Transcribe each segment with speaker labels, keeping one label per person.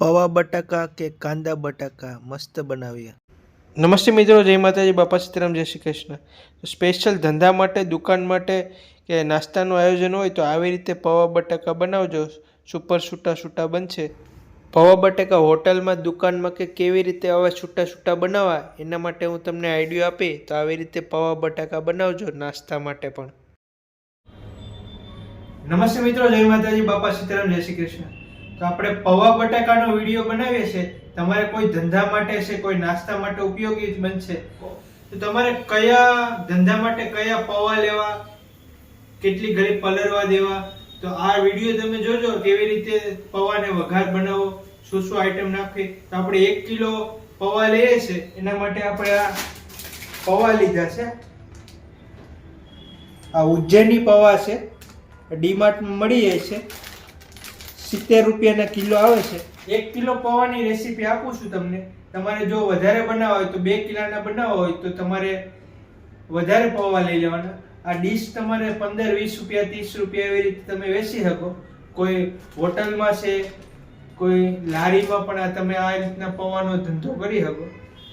Speaker 1: પૌવા બટાકા કે કાંદા બટાકા મસ્ત બનાવીએ
Speaker 2: નમસ્તે મિત્રો જય માતાજી બાપા સીતારામ જય શ્રી કૃષ્ણ. સ્પેશિયલ ધંધા માટે દુકાન માટે કે નાસ્તાનું આયોજન હોય તો આવી રીતે પૌવા બટાકા બનાવજો. સુપર છૂટા છૂટા બનશે. પૌવા બટાકા હોટલમાં દુકાનમાં કે કેવી રીતે આવા છૂટા છૂટા બનાવવા એના માટે હું તમને આઈડિયો આપી તો આવી રીતે પવા બટાકા બનાવજો નાસ્તા માટે પણ. નમસ્તે મિત્રો જય માતાજી બાપા સીતારામ જય શ્રી કૃષ્ણ. તો આપણે પૌવા બટાકાનો વીડિયો બનાવીએ છીએ. તમારે કોઈ ધંધા માટે છે, કોઈ નાસ્તા માટે ઉપયોગી બનશે. તો તમારે કયા ધંધા માટે કયા પૌવા લેવા, કેટલી ઘડી પલરવા દેવા, તો આ વીડિયો તમે જોજો કેવી રીતે પૌવાને વઘાર બનાવો, શું શું આઈટમ નાખવી. તો આપણે એક કિલો પૌવા લઈએ છે એના માટે આપણે આ પૌવા લીધા છે. આ ઉજ્જૈની પૌવા છે. ડીમાર્ટમાં મળી જાય છે. સિત્તેર રૂપિયાના કિલો આવે છે. એક કિલો પૌવાની રેસીપી આપું છું તમને. તમારે જો વધારે બનાવવા હોય તો બે કિલાના બનાવવા હોય તો તમારે વધારે પૌવા લઈ લેવાના. આ ડીશ તમારે પંદર, વીસ રૂપિયા, ત્રીસ રૂપિયા એવી રીતે તમે વેચી શકો. કોઈ હોટલમાં છે, કોઈ લારીમાં પણ આ તમે આ રીતના પૌવાનો ધંધો કરી શકો.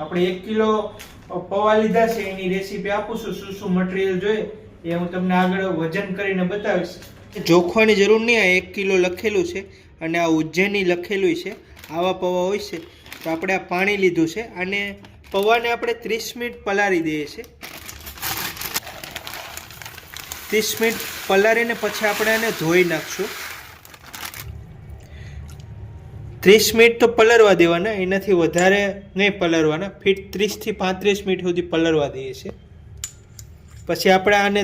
Speaker 2: આપણે એક કિલો પૌવા લીધા છે, એની રેસીપી આપું છું. શું શું મટીરિયલ જોઈએ? એ હું તમને આગળ વજન કરીને બતાવીશ. જોખવાની જરૂર નહીં, આ એક કિલો લખેલું છે અને આ ઉજ્જૈની લખેલું છે. આવા પૌવા હોય છે, તો આપણે આ પાણી લીધું છે અને પૌવાને આપણે ત્રીસ મિનિટ પલાળી દઈએ છીએ. ત્રીસ મિનિટ પલાળીને પછી આપણે એને ધોઈ નાખશું. ત્રીસ મિનિટ તો પલરવા દેવાના, એનાથી વધારે નહીં પલરવાના ફીટ ત્રીસથી પાંત્રીસ મિનિટ સુધી પલળવા દઈએ છીએ. પછી આપણે આને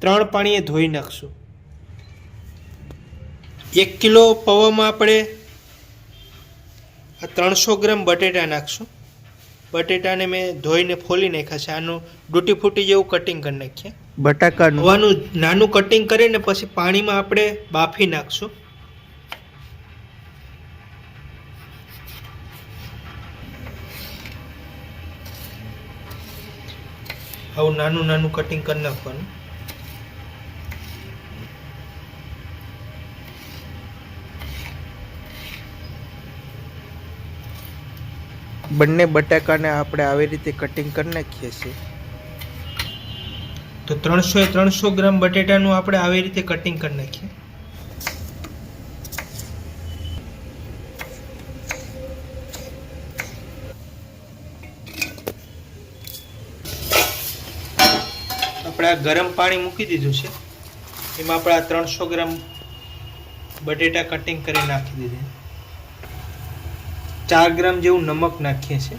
Speaker 2: ત્રણ પાણીએ ધોઈ નાખશું. એક કિલો પૌવામાં આપણે આ ત્રણસો ગ્રામ બટેટા નાખશું. બટેટાને મેં ધોઈને ફોલી નાખ્યા છે. આનું ડૂટી ફૂટી જેવું કટિંગ કરી નાખીએ.
Speaker 1: બટાકાનું?
Speaker 2: નાનું કટિંગ કરીને પછી પાણીમાં આપણે બાફી નાખશું. આવું નાનું નાનું કટિંગ કરી નાખવાનું.
Speaker 1: બંને બટાકાને આપણે આવી રીતે કટિંગ કરી નાખીએ છીએ.
Speaker 2: તો ત્રણસો એ ત્રણસો ગ્રામ બટેટાનું આપણે આવી રીતે કટિંગ કરી નાખીએ. આપણે ગરમ પાણી મૂકી દીધું છે. એમાં આપણે આ ત્રણસો ગ્રામ બટેટા કટિંગ કરી નાખી દીધી. ચાર ગ્રામ જેવું નમક નાખીએ છીએ.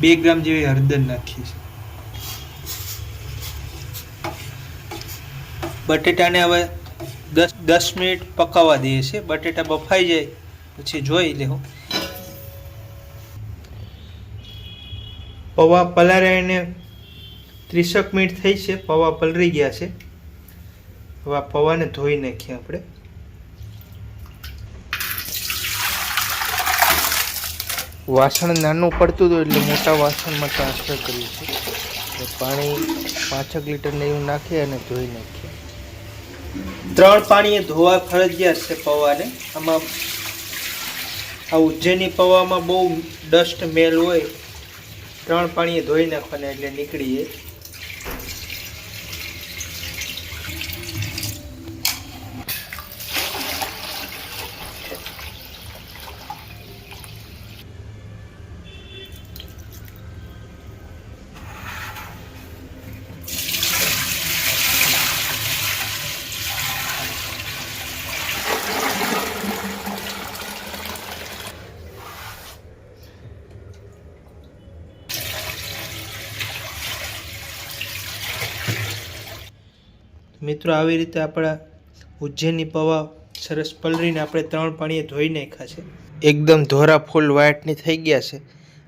Speaker 2: બે ગ્રામ જેવી હળદર નાખીએ છીએ. બટેટાને હવે દસ દસ મિનિટ પકાવવા દઈએ છીએ. બટેટા બફાઈ જાય, પછી જોઈ લેવું. પૌવા પલાળીને ત્રીસેક મિનિટ થઈ છે, પૌવા પલળી ગયા છે. હવે આ પૌવાને ધોઈ નાખીએ આપણે.
Speaker 1: વાસણ નાનું પડતું હતું એટલે મોટા વાસણમાં ટ્રાન્સફર કર્યું છે. પાણી પાંચેક લીટરને એવું નાખીએ અને ધોઈ નાખીએ.
Speaker 2: ત્રણ પાણીએ ધોવા ફરજિયાત છે પૌવાને. આમાં આ ઉજ્જૈની પૌવામાં બહુ ડસ્ટ મેલ હોય. ત્રણ પાણીએ ધોઈ નાખવાના એટલે નીકળી જાય મિત્રો, આવી રીતે આપણા ઉજ્જૈનની પૌવા સરસ પલળીને આપણે ત્રણ પાણીએ ધોઈ નાખ્યા છે.
Speaker 1: એકદમ ધોરા ફૂલ વ્હાઈટની થઈ ગયા છે.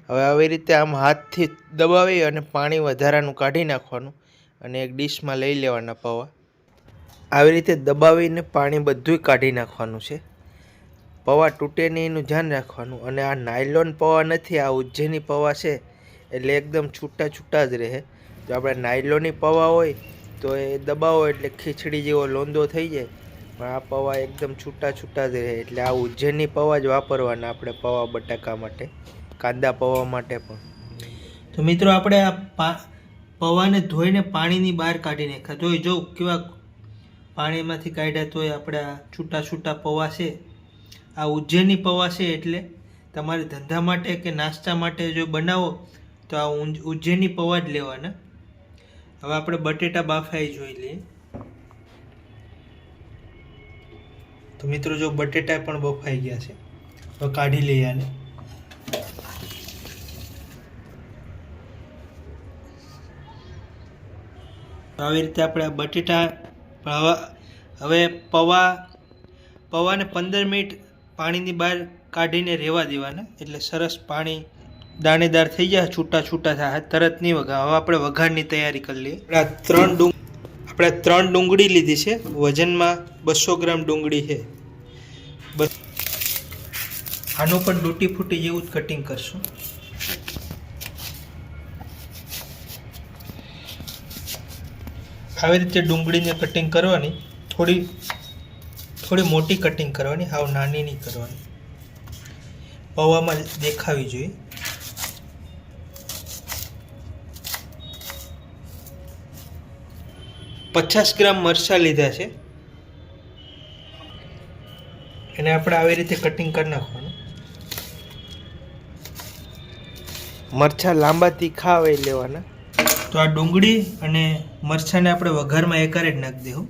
Speaker 1: હવે આવી રીતે આમ હાથથી દબાવી અને પાણી વધારાનું કાઢી નાખવાનું અને એક ડીશમાં લઈ લેવાના પૌવા. આવી રીતે દબાવીને પાણી બધુંય કાઢી નાખવાનું છે. પૌવા તૂટે નહીં એનું ધ્યાન રાખવાનું. અને આ નાયલોન પૌવા નથી, આ ઉજ્જૈની પૌવા છે. એટલે એકદમ છૂટા છૂટા જ રહે. જો આપણે નાયલોની પૌવા હોય તો એ દબાવો એટલે ખીચડી જેવો લોંદો થઈ જાય. પણ આ પૌવા એકદમ છૂટા છૂટા જ રહે એટલે આ ઉજ્જૈનની પૌવા જ વાપરવાના આપણે પૌવા બટાકા માટે, કાંદા પૌવા માટે પણ.
Speaker 2: તો મિત્રો આપણે આ પૌવાને ધોઈને પાણીની બહાર કાઢી નાખ્યા. જોઈ, જો કેવા પાણીમાંથી કાઢ્યા તોય આપણે આ છૂટા છૂટા પૌવા છે. આ ઉજ્જૈનની પૌવા છે એટલે તમારે ધંધા માટે કે નાસ્તા માટે જો બનાવો, તો આ ઉંજ- ઉજ્જૈનની પૌવા જ લેવાના. હવે આપણે બટેટા બાફાઈ જોઈ લઈએ. તો મિત્રો જો બટેટા પણ બફાઈ ગયા છે હવે કાઢી લઈએ આને. આવી રીતે આપણે આ બટેટા હવે હવે પૌવા, પૌવાને પંદર મિનિટ પાણીની બહાર કાઢીને રહેવા દેવાના. એટલે સરસ પાણી દાણેદાર થઈ જાય છૂટા છૂટા થાય. તરત નહીં વઘાર હવે આપણે વઘારની તૈયારી કરી લઈએ. આપણે ત્રણ ડુંગ આપણે ત્રણ ડુંગળી લીધી છે. વજનમાં બસો ગ્રામ ડુંગળી છે. આનું પણ ડૂટી ફૂટી જેવું જ કટિંગ કરશું. આવી રીતે ડુંગળીને કટિંગ કરવાની. થોડી થોડી મોટી કટિંગ કરવાની. હાવ નાની નહીં કરવાની. પૌવામાં દેખાવી જોઈએ. પચાસ ગ્રામ મરચાં લીધા છે. એને આપણે આવી રીતે કટિંગ કરી નાખવાનું.
Speaker 1: મરચાં લાંબા તીખા આવે લેવાના.
Speaker 2: તો આ ડુંગળી અને મરચાંને આપણે વઘારમાં એકારે જ નાખી દેવું.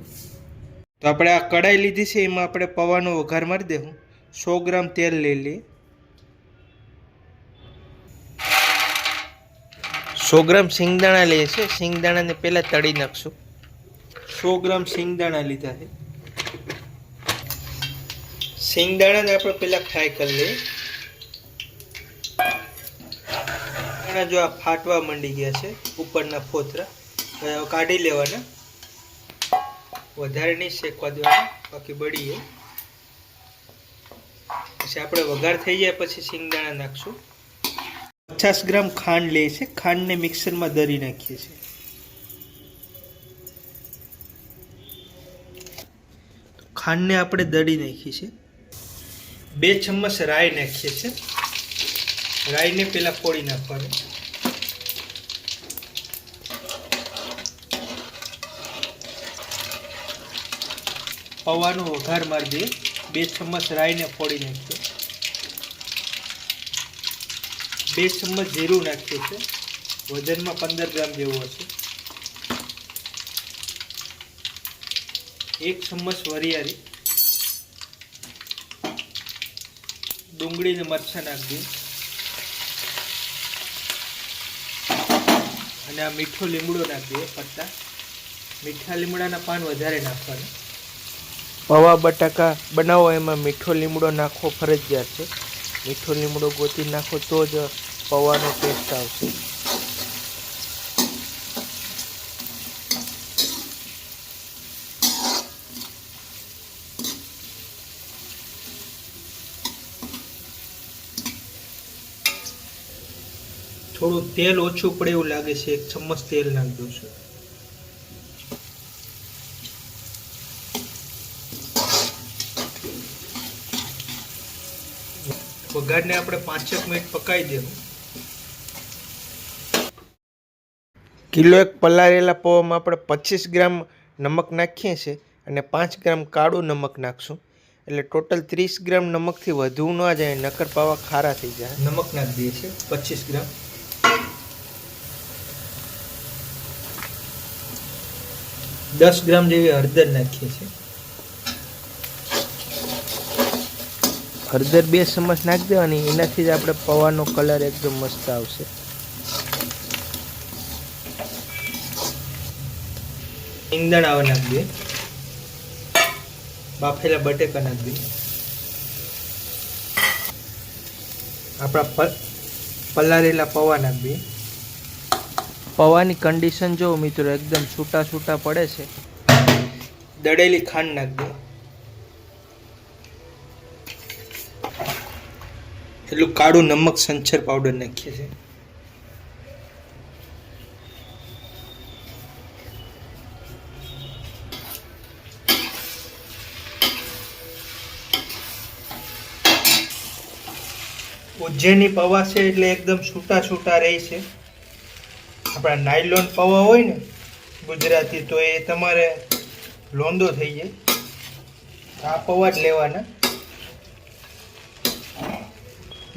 Speaker 1: તો આપણે આ કડાઈ લીધી છે, એમાં આપણે પૌવાનો વઘાર મારી દેવું. સો ગ્રામ તેલ લઈ લઈએ. સો ગ્રામ સિંગદાણા લઈએ છીએ સિંગદાણાને પહેલાં તળી નાખશું.
Speaker 2: સો ગ્રામ સિંગદાણા લીધા છે.
Speaker 1: સિંગદાણાને આપણે પહેલાં ફ્રાય કરી લઈએ.
Speaker 2: અને જો આ ફાટવા માંડી ગયા છે, ઉપરના ફોતરા. કાઢી લેવાના.
Speaker 1: વધારે નહીં શેકવા દેવાના, બાકી બળી જાય પછી આપણે વઘાર થઈ જાય પછી સિંગદાણા નાખશું.
Speaker 2: પચાસ ગ્રામ ખાંડ લે છે, ખાંડને મિક્સરમાં દરી નાખીએ છીએ. ખાંડને આપણે દળી નાખી છે બે ચમચ રાઈ નાખીએ છીએ. રાઈને પહેલાં ફોડી નાખવાની. પૌવાનો વઘાર મારી દઈએ. બે ચમચ રાઈને ફોડી નાખીએ. બે ચમચ જીરું નાખીએ છીએ. વજનમાં પંદર ગ્રામ જેવું હશે. એક ચમચ વરિયાળી. ડુંગળી ને મરચાં નાખી દઈએ. અને આ મીઠો લીમડો નાખી દઈએ પત્તા. મીઠા લીમડાના પાન વધારે નાખવાના.
Speaker 1: પૌવા બટાકા બનાવો, એમાં મીઠો લીમડો નાખવો ફરજિયાત છે. મીઠો લીમડો ગોતી નાખો તો જ પૌવાનો ટેસ્ટ આવશે.
Speaker 2: થોડું તેલ ઓછું પડે એવું લાગે છે. એક ચમચ તેલ નાખી દઉં છું. વઘારને આપણે પાંચેક મિનિટ પકાવી દેવું.
Speaker 1: કિલો એક પલાળેલા પૌવામાં આપણે પચીસ ગ્રામ નમક નાખીએ છીએ અને પાંચ ગ્રામ કાળું નમક નાખશું. એટલે ટોટલ ત્રીસ ગ્રામ નમકથી વધુ ન જાય નકર પાવા ખારા થઈ જાય.
Speaker 2: નમક નાખી દઈએ છીએ પચીસ ગ્રામ. દસ ગ્રામ જેવી હળદર નાખીએ છીએ.
Speaker 1: હળદર બે ચમચ નાખી દેવાની એનાથી જ આપણે પૌવાનો કલર એકદમ મસ્ત આવશે.
Speaker 2: ઈંધણ આવે નાખી દઈએ. બાફેલા બટેકા નાખી દઈએ. આપણા પ- પલાળેલા પૌવા નાખી દઈએ.
Speaker 1: પૌવાની કન્ડિશન જો મિત્રો એકદમ છૂટા છૂટા પડે છે,
Speaker 2: દળેલી ખાંડ નાખજો. એટલું કાળું નમક સંચર પાવડર નાખીએ છીએ. ઉજ્જૈની પવા છે એટલે એકદમ છૂટા છૂટા રહી છે. આપણા નાયલોન પૌવા હોય ને ગુજરાતી તો એ તમારે લોંદો થઈ જાય. આ પૌવા જ લેવાના.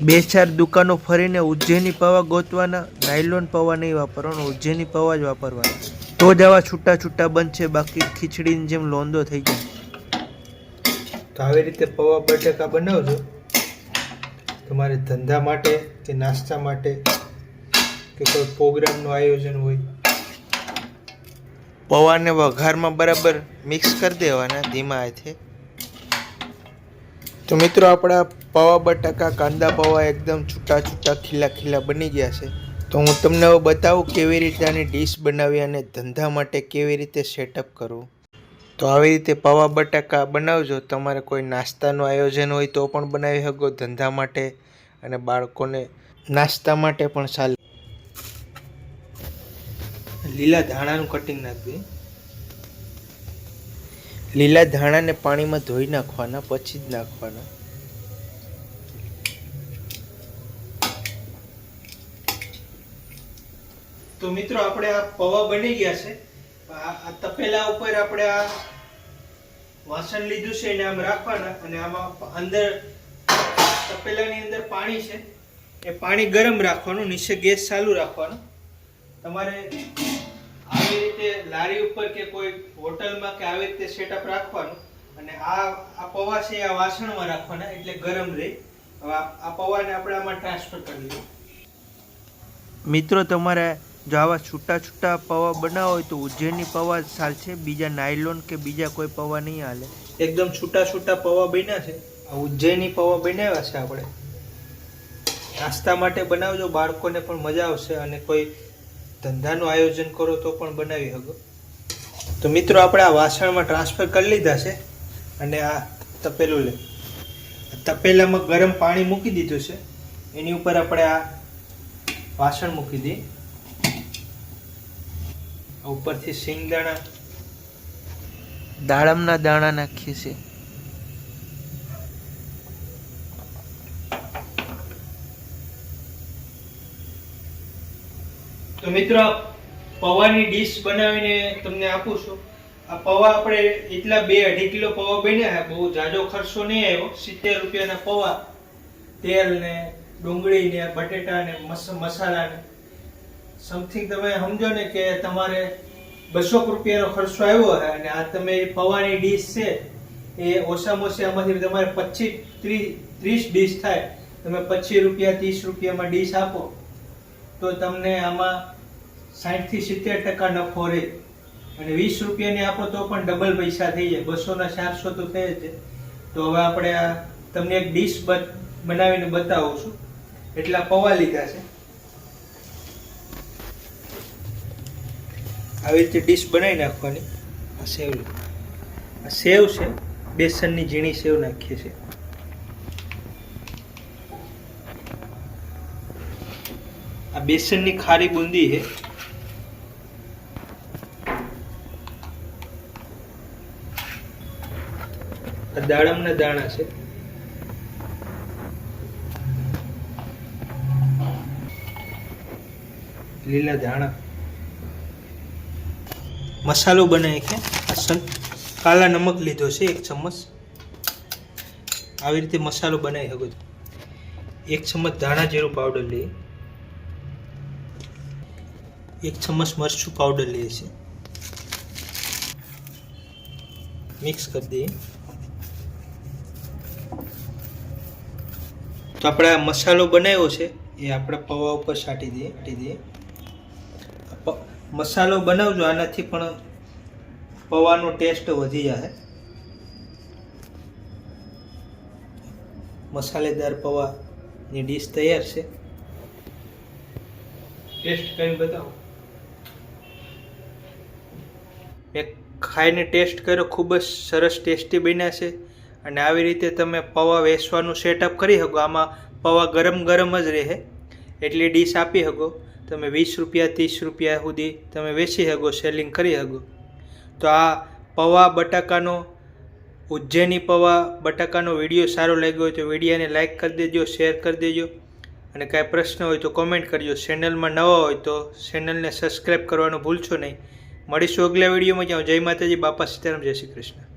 Speaker 1: બે ચાર દુકાનો ફરીને ઉજ્જૈની પૌવા ગોતવાના નાયલોન પૌવા નહીં વાપરવાનો ઉજ્જૈની પૌવા જ વાપરવાના. તો જ આવા છૂટા છૂટા બનશે બાકી ખીચડીની જેમ લોંદો થઈ જાય.
Speaker 2: તો આવી રીતે પૌવા બટેકા બનાવજો. તમારે ધંધા માટે કે નાસ્તા માટે કે કોઈ પ્રોગ્રામનું આયોજન હોય.
Speaker 1: પૌવાને વઘારમાં બરાબર મિક્સ કરી દેવાના ધીમા હાથે. તો મિત્રો, આપણા પૌવા બટાકા, કાંદા પૌવા એકદમ છૂટા છૂટા, ખીલા ખીલા બની ગયા છે. તો હું તમને હવે બતાવું કેવી રીતે આની ડીશ બનાવી અને ધંધા માટે કેવી રીતે સેટઅપ કરવું. તો આવી રીતે પૌવા બટાકા બનાવજો. તમારે કોઈ નાસ્તાનું આયોજન હોય તો પણ બનાવી શકો ધંધા માટે અને બાળકોને નાસ્તા માટે પણ ચાલે.
Speaker 2: લીલા ધાણાનું કટિંગ નાખીએ
Speaker 1: લીલા ધાણાને પાણીમાં ધોઈ નાખવાના, પછી જ નાખવાના.
Speaker 2: તો મિત્રો આપણે આ પૌવા બની ગયા છે. આ તપેલા ઉપર આપણે આ વાસણ લીધું છે એને આમ રાખવાના અને આમાં અંદર તપેલાની અંદર પાણી છે. એ પાણી ગરમ રાખવાનું, નીચે ગેસ ચાલુ રાખવાનો. તમારે આવી રીતે લારી ઉપર કે કોઈ હોટલમાં કે આવી રીતે સેટઅપ રાખવાનું અને આ આ પૌવા છે આ વાસણમાં રાખવાના એટલે ગરમ રહે. હવે આ પૌવાને આપણે આમાં ટ્રાન્સફર કરી દઈએ
Speaker 1: મિત્રો તમારે જો આવા છૂટા છૂટા પૌવા બનાવો હોય તો ઉજ્જૈનની પૌવા સાલ ચાલશે બીજા નાયલોન કે બીજા કોઈ પૌવા નહીં હાલે.
Speaker 2: એકદમ છૂટા છૂટા પૌવા બન્યા છે. આ ઉજ્જૈની પૌવા બનાવ્યા છે આપણે. નાસ્તા માટે બનાવજો બાળકોને પણ મજા આવશે અને કોઈ ધંધાનું આયોજન કરો તો પણ બનાવી શકો. તો મિત્રો, આપણે આ વાસણમાં ટ્રાન્સફર કરી લીધા છે અને આ તપેલું લે. તપેલામાં ગરમ પાણી મૂકી દીધું છે. એની ઉપર આપણે આ વાસણ મૂકી દઈએ. ઉપરથી સિંગદાણા
Speaker 1: દાડમના દાણા નાખીએ છીએ.
Speaker 2: તો મિત્રો, પૌવાની ડીશ બનાવીને તમને આપું છું. આ પૌવા આપણે એટલા બે અઢી કિલો પૌવા બન્યા બહુ જાજો ખર્ચો નહીં આવ્યો. સિત્તેર રૂપિયાના પૌવા. તેલ ને ડુંગળી ને બટેટા ને મસ- મસાલા ને. સમથિંગ તમે સમજો ને કે તમારે બસો રૂપિયાનો ખર્ચો આવ્યો છે અને આ તમે પૌવાની ડીશ છે, એ ઓછામાં ઓછી આમાંથી તમારે પચીસ, ત્રીસ ત્રીસ ડીશ થાય. તમે પચીસ રૂપિયા, ત્રીસ રૂપિયામાં ડીશ આપો. તો તમને આમાં સાઠથી સિત્તેર ટકા નફો રહે અને વીસ રૂપિયાની આપો તો પણ ડબલ પૈસા થઈ જાય. બસોના ચારસો તો થઈ જ તો હવે આપણે આ તમને એક ડીશ બનાવીને બતાવું છું. એટલા પૌવા લીધા છે. આવી રીતે ડીશ બનાવી નાખવાની. આ સેવ આ સેવ છે. બેસનની ઝીણી સેવ નાખીએ છીએ. આ બેસનની ખારી બુંદી છે. દાડમના દાણા છે. લીલા ધાણા. મસાલો બનાવી કે આ કાલા નમક લીધો છે, એક ચમચ. આવી રીતે મસાલો બનાવી શકો છો. એક ચમચ ધાણા જીરું પાવડર લઈએ. એક ચમચ મરચું પાવડર લઈએ છીએ મિક્સ કરી દઈએ. તો આપણે આ મસાલો બનાવ્યો છે એ આપણે પૌવા ઉપર છાંટી દઈએ છાંટી દઈએ. મસાલો બનાવજો આનાથી પણ પૌવાનો ટેસ્ટ વધી જશે મસાલેદાર પૌવાની ડીશ તૈયાર છે. ટેસ્ટ કરીને બતાવો. એક ખાઈને ટેસ્ટ કર્યો ખૂબ જ સરસ ટેસ્ટી બન્યા છે. અને આવી રીતે તમે પૌવા વેસવાનું સેટઅપ કરી શકો. આમાં પૌવા ગરમ ગરમ જ રહે. એટલી ડીશ આપી શકો. તમે વીસ રૂપિયા, ત્રીસ રૂપિયા સુધી તમે વેચી શકો સેલિંગ કરી શકો. તો આ પૌવા બટાકાનો, ઉજ્જૈની પૌવા બટાકાનો વીડિયો સારો લાગ્યો હોય તો વિડીયાને લાઇક કરી દેજો શેર કરી દેજો.
Speaker 1: અને કાંઈ પ્રશ્ન હોય તો કોમેન્ટ કરજો. ચેનલમાં નવા હોય તો ચેનલને સબસ્ક્રાઈબ કરવાનું ભૂલશો નહીં. મળીશું અગલા વિડીયોમાં. જાઓ જય માતાજી. બાપા સીતારામ. જય શ્રી કૃષ્ણ.